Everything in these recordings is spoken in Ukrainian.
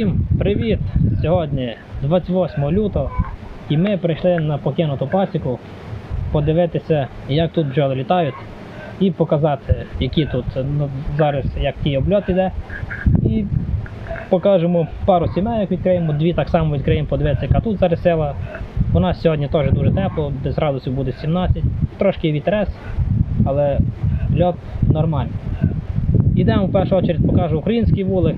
Всім привіт! Сьогодні 28 лютого і ми прийшли на покинуту пасіку подивитися, як тут бджоли літають і показати, які тут ну, зараз як ті обльот іде. І покажемо пару сімейок відкриємо, дві так само відкриємо, подивитися, яка тут зараз села. У нас сьогодні теж дуже тепло, десь градусів буде 17, трошки вітерес, але льот нормальний. Йдемо в першу чергу покажу український вулик,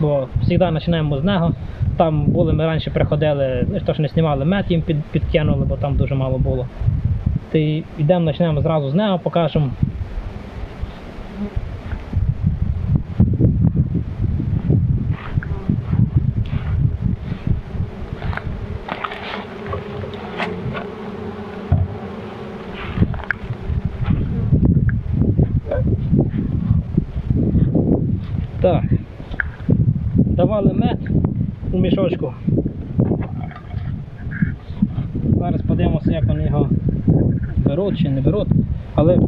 бо завжди починаємо з нього. Там були, ми раніше приходили, ну, то ж не знімали мед, їм під, підкинули, бо там дуже мало було. Ти йдемо, почнемо зразу з нього, покажемо. Так. Давали мед у мішочку. Зараз подивимося, як вони його беруть чи не беруть. Але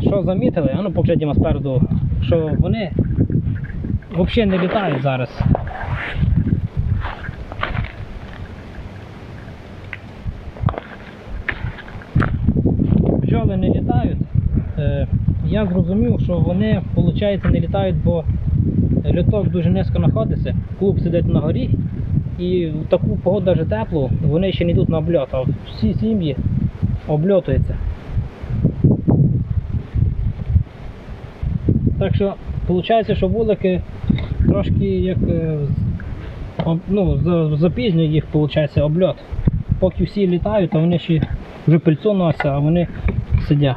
що замітили, а ну покажи спереду, що вони взагалі не літають зараз. Бджоли не літають. Е, я зрозумів, що вони, виходить, не літають, бо люток дуже низько знаходиться, клуб сидить на горі, і в таку погоду навіть теплу, вони ще не йдуть на обльот, а всі сім'ї обльотуються. Так що виходить, що вулики трошки як е, ну, за- запізнює їх виходить, обльот. Поки всі літають, а вони ще вже пильцо носять, а вони сидять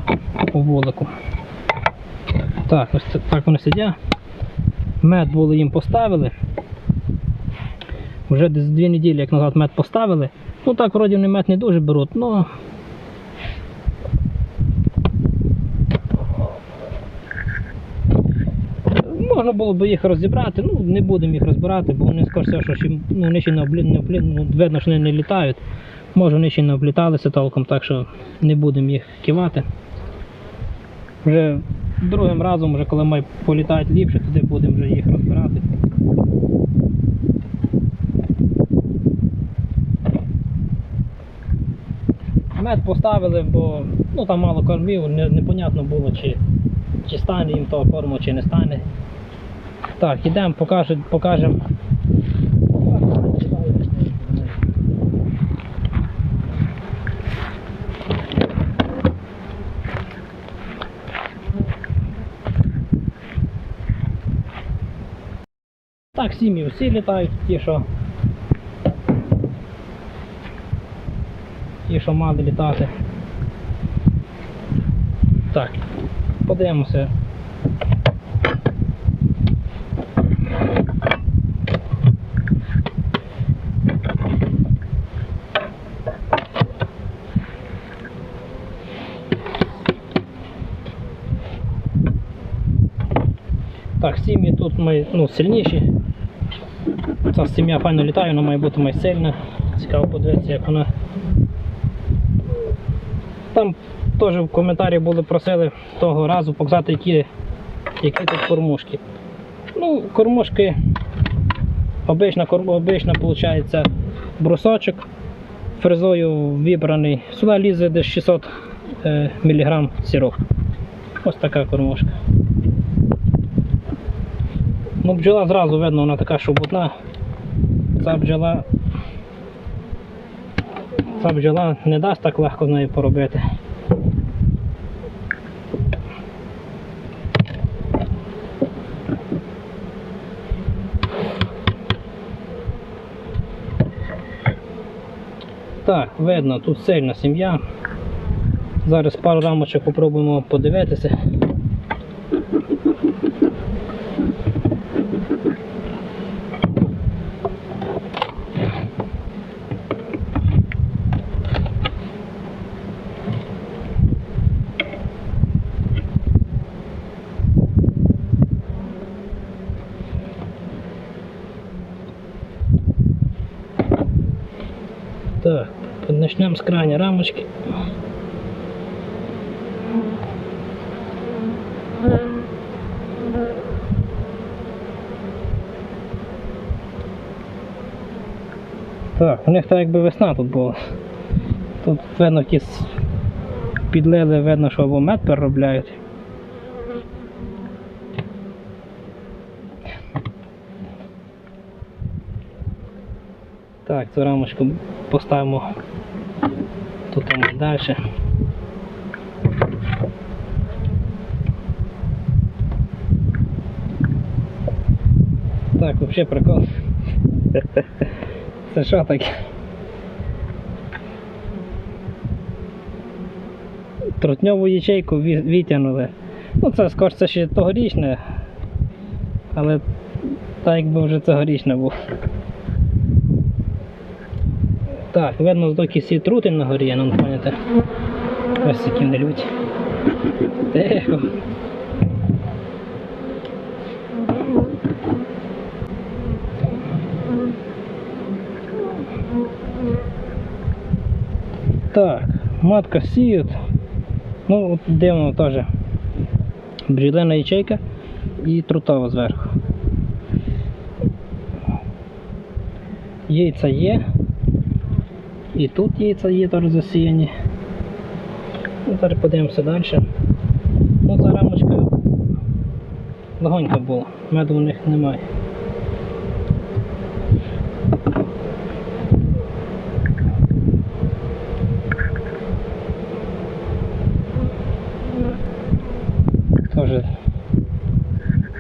у вулику. Так, ось так вони сидять. Мед були їм поставили. Вже десь дві неділі, як назад мед поставили. Ну так, вроді вони мед не дуже беруть, але. Можна було б їх розібрати, ну не будемо їх розбирати, бо вони скоріше, що ще, ну, вони ще не, облі... ну, видно, що вони не літають. Може вони ще не обліталися толком, так що не будемо їх кивати. Вже другим разом, вже коли ми політають ліпше, туди будемо вже їх розбирати. Мед поставили, бо ну, там мало кормів, не, непонятно було, чи, чи стане їм того корму, чи не стане. Так, ідемо, покажемо. покажемо. Так, сім'ї всі літають, ті, що. Ті, що мали літати. Так, подивимося. Так, сім'ї тут ми ну, сильніші. Ця сім'я файно літає, вона має бути має сильна. Цікаво подивитися, як вона. Там теж в коментарі були просили того разу показати, які, які тут кормушки. Ну, кормушки обична, обична виходить брусочок фрезою вібраний. Сюди лізе десь 600 е, мг сироп. Ось така кормушка. Ну, бджола зразу видно, вона така шубутна. Ця бджола. Ця бджола не дасть так легко з нею поробити. Так, видно, тут сильна сім'я. Зараз пару рамочок попробуємо подивитися. Так, почнемо з крайньої рамочки. Так, у них так якби весна тут була. Тут видно якісь підлили, видно, що або мед переробляють. Так, цю рамочку поставимо там далі. Так, взагалі прикол. Це що таке? Трутньову ячейку витягнули. Ну це скоріше це ще тогорічне, але так якби вже цьогорічне був. Так, видно здоки всі трутень на горі, ну пам'ятаєте. Ось які вони люті. Тихо. Так, матка сіють. Ну, от дивно теж. Бджілина ячейка і трутова зверху. Яйця є. І тут яйця є теж засіяні. Ну, зараз подивимося далі. Ну, ця рамочка легонька була, меду в них немає. Теж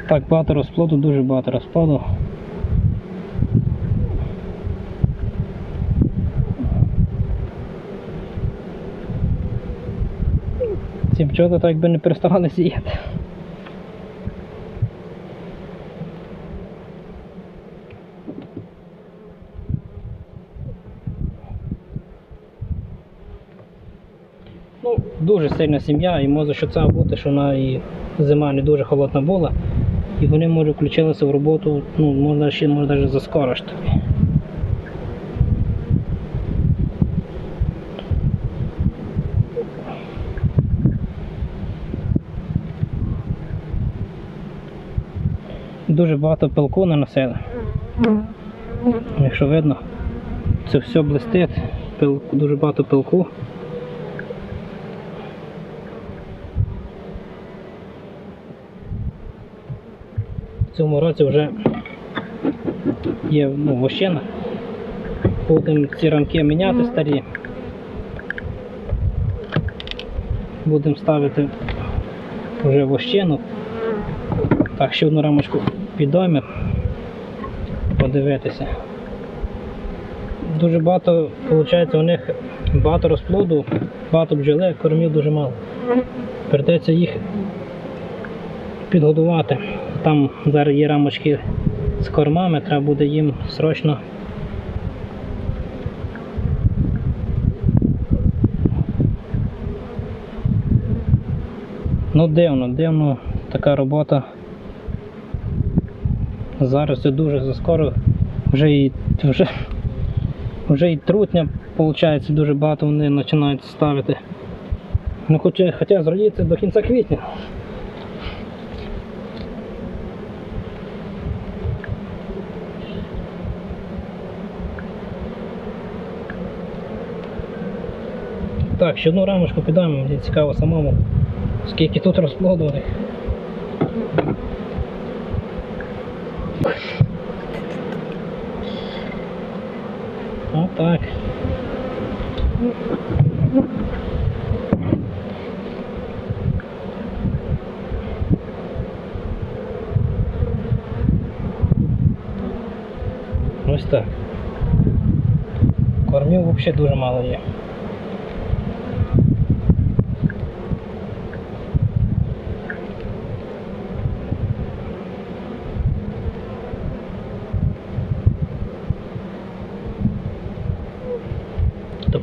так багато розплоду, дуже багато розплоду. Ці бджоли так якби не переставали сіяти. Ну, дуже сильна сім'я і може що це бути, що вона і зима не дуже холодна була. І вони може включилися в роботу, ну, можна ще може навіть заскоро ж таки. Дуже багато пилку наносили. Якщо видно, це все блистить, пил, дуже багато пилку. В цьому році вже є ну, вощина. Будемо ці рамки міняти старі. Будемо ставити вже вощину. Так, ще одну рамочку підойме, подивитися. Дуже багато, виходить, у них багато розплоду, багато бджоли, кормів дуже мало. Придеться їх підгодувати. Там зараз є рамочки з кормами, треба буде їм срочно. Ну дивно, дивно така робота. Зараз це дуже заскоро. Вже і вже, вже і трутня, виходить, дуже багато вони починають ставити. Ну, хоча, хоча зрадіться до кінця квітня. Так, ще одну рамочку підемо, мені цікаво самому, скільки тут розплоду Отак. Ось так. Кормів взагалі дуже мало є.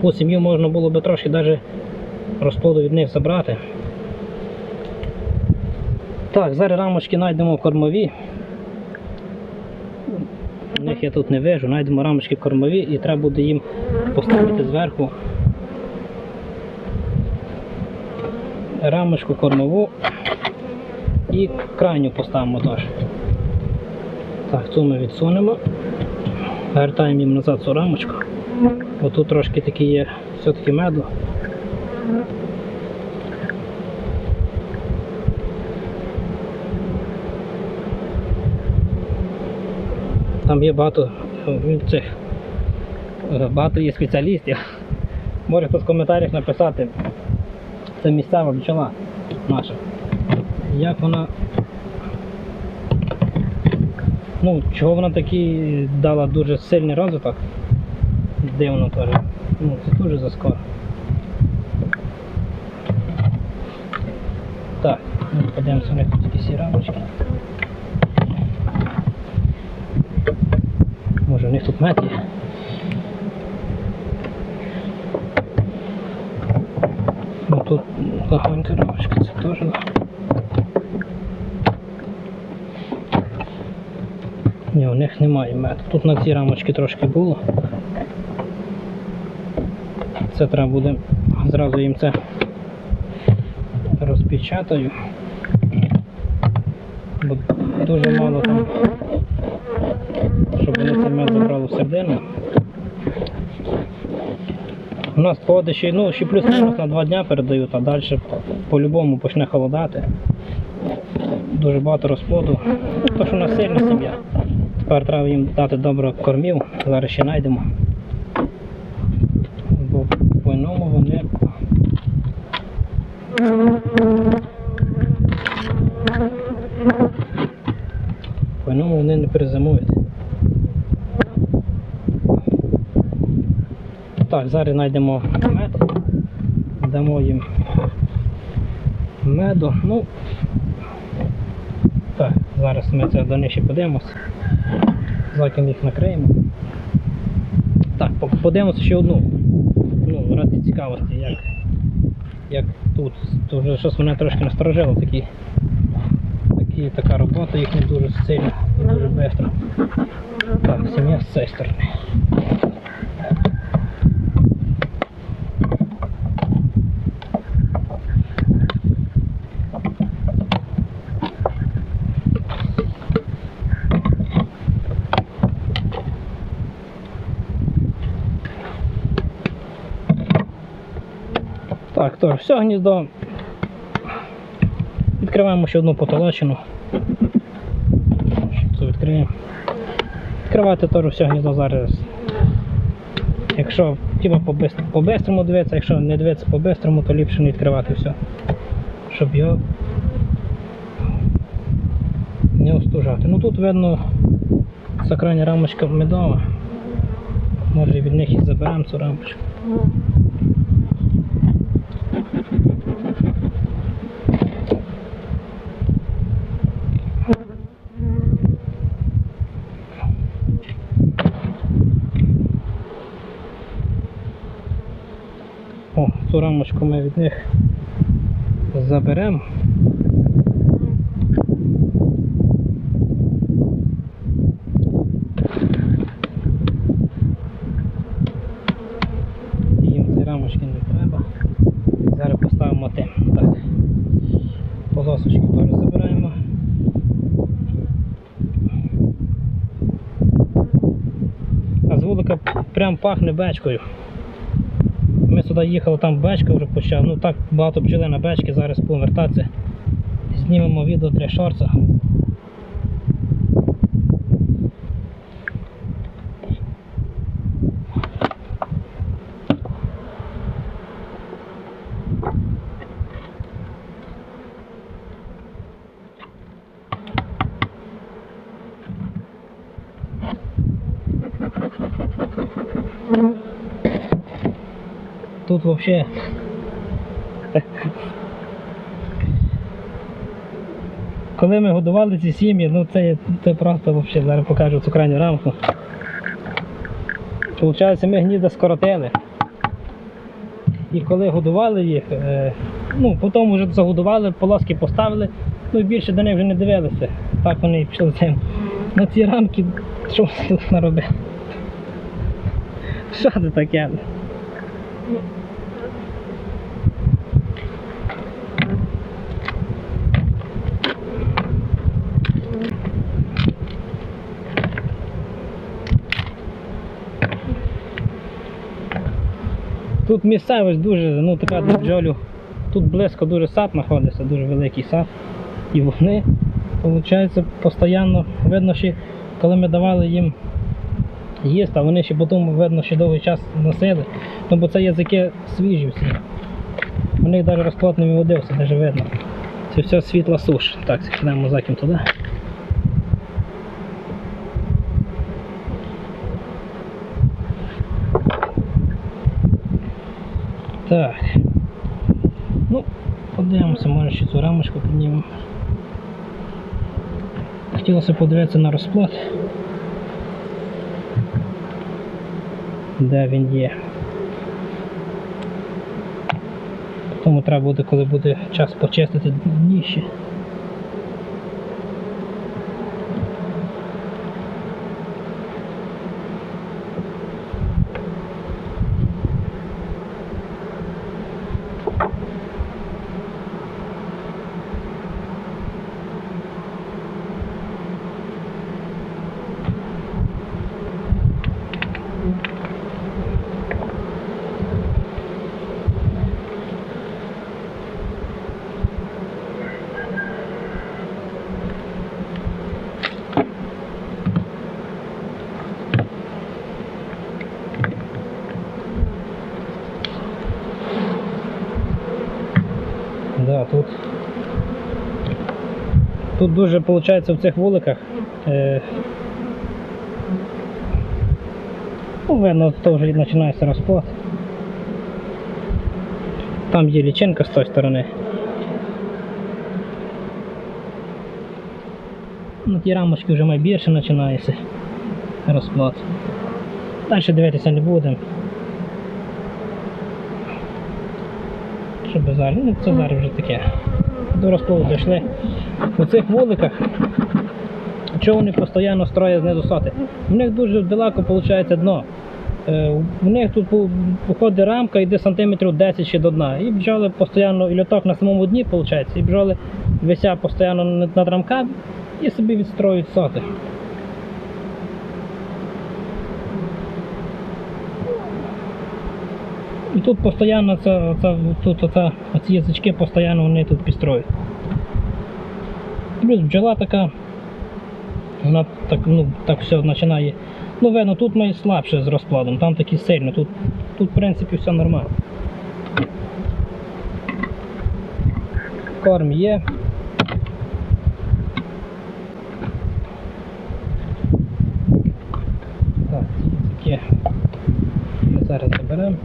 Таку сім'ю можна було би трошки навіть розплоду від них забрати. Так, зараз рамочки знайдемо кормові. У них я тут не вижу, знайдемо рамочки кормові і треба буде їм поставити зверху рамочку кормову і крайню поставимо теж. Так, цю ми відсунемо. Вертаємо їм назад цю рамочку. Бо тут трошки такі є все-таки меду. Там є багато е, цих е, багато є спеціалістів. Може хтось в коментарях написати. Це місцева бджола наша. Як вона. Ну, чого вона такий дала дуже сильний розвиток? Дивно теж. Ну, це дуже заскоро. Так, ну, подивимося, них тут якісь рамочки. Може у них тут мед? Ну тут легонька рамочка, це теж. да. Ні, у них немає меду. Тут на цій рамочці трошки було. Це треба буде зразу їм це розпечатаю. Бо дуже мало там, щоб вони цей мед забрали в. У нас погоди ще, ну, ще плюс-мінус на два дня передають, а далі по-любому почне холодати. Дуже багато розплоду. Ну, то, що у нас сильна сім'я. Тепер треба їм дати добре кормів, зараз ще знайдемо. Бо по-іному вони. По-іному вони не перезимують. Так, зараз знайдемо мед. Дамо їм меду. Ну, так, зараз ми це до них ще подивимося. Закін їх накриємо. Так, подивимося ще одну. Ну, ради цікавості, як, як тут. То вже щось мене трошки насторожило такі. Такі, така робота їх не дуже сильна, дуже швидко. Так, сім'я з цієї сторони. Так, тож, все гніздо. Відкриваємо ще одну потолочину. Це відкриємо. Відкривати теж все гніздо зараз. Якщо по-бис- по-бистрому дивитися, якщо не дивитися по-бистрому, то ліпше не відкривати все. Щоб його не остужати. Ну тут видно ця крайня рамочка медова. Може від них і заберемо цю рамочку. Цю рамочку ми від них заберемо. Їм ці рамочки не треба. Зараз поставимо те. Так. Полосочки теж забираємо. А з вулика прям пахне бечкою. Ми сюди їхали, там бечка вже почав. Ну так багато бджоли на бечки, зараз повертатися. Знімемо відео для шорца. Тут вообще Коли ми годували ці сім'ї, ну це, це просто вообще, зараз покажу цю крайню рамку. Получається, ми гнізда скоротили. І коли годували їх, е, ну потім вже загодували, полоски поставили, ну і більше до них вже не дивилися. Так вони пішли цим. На ці рамки, що тут наробили? Що це таке? Тут місцевість дуже, ну така для бджолю. Тут близько дуже сад знаходиться, дуже великий сад. І вони, виходить, постійно, видно, що коли ми давали їм їсти, а вони ще потім, видно, ще довгий час носили. Ну бо це язики свіжі всі. У них навіть розклад не виводився, навіть видно. Це все світла суш. Так, сідаємо заким туди. Так. Ну, подивимося, може ще цю рамочку піднімемо. Хотілося подивитися на розплат. Де він є. Тому треба буде, коли буде час почистити дніще. Да, тут. Тут дуже виходить в цих вуликах. Е, ну, видно, то вже починається розплод. Там є лічинка з тої сторони. На ті рамочки вже найбільше починається розплод. Далі дивитися не будемо. Щоб зараз, ну це зараз вже таке. До розплоду дійшли. У цих вуликах, чого постійно строять знизу соти? У них дуже далеко виходить дно. Е, У них тут виходить рамка, йде сантиметрів 10 ще до дна. І бджоли постійно, і льоток на самому дні виходить, і бджоли висять постійно над, рамками і собі відстроюють соти. І тут постійно це, це, тут оце, оці язички постійно вони тут підстроюють. Плюс бджола така, вона так, ну, так все починає. Ну, видно, тут ми слабше з розкладом, там такі сильно, тут, тут в принципі все нормально. Корм є. Так, ці язики ми зараз заберемо.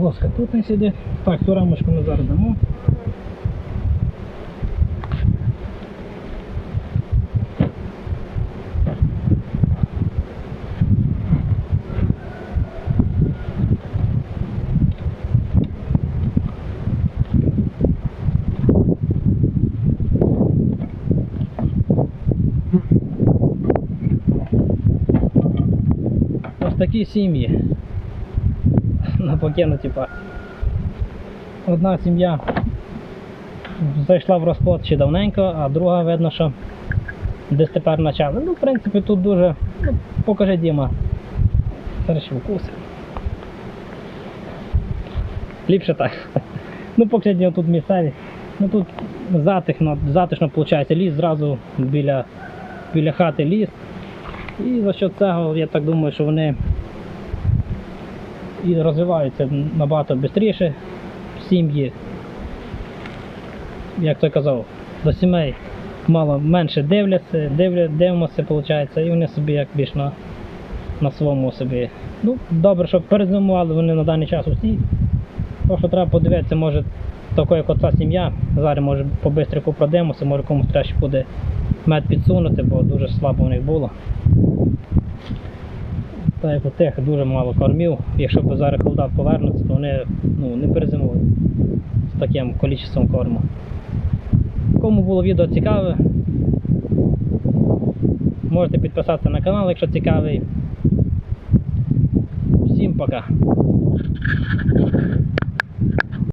Полоска тут не сидить. Так, цю рамочку ми зараз дамо. Ось такі на покинуті парк. Одна сім'я зайшла в розплод ще давненько, а друга видно, що десь тепер почали. Ну, в принципі, тут дуже. Ну, покажи Діма. Зараз ще вкуси. Ліпше так. Ну, поки тут місцеві. Ну тут затишно, затишно виходить, ліс зразу біля, біля хати ліс. І за що цього, я так думаю, що вони і розвиваються набагато швидше сім'ї. Як той казав, до сімей мало менше дивляться, дивля, дивимося, виходить, і вони собі як більш на, на своєму собі. Ну, добре, щоб перезимували вони на даний час усі. То, що треба подивитися, може, тако, як оця сім'я, зараз може по бистрику продивимося, може комусь треба ще буде мед підсунути, бо дуже слабо у них було. Так як у тих дуже мало кормів. Якщо б зараз холода повернуться, то вони ну, не перезимують з таким кількістю корму. Кому було відео цікаве, можете підписатися на канал, якщо цікавий. Всім пока.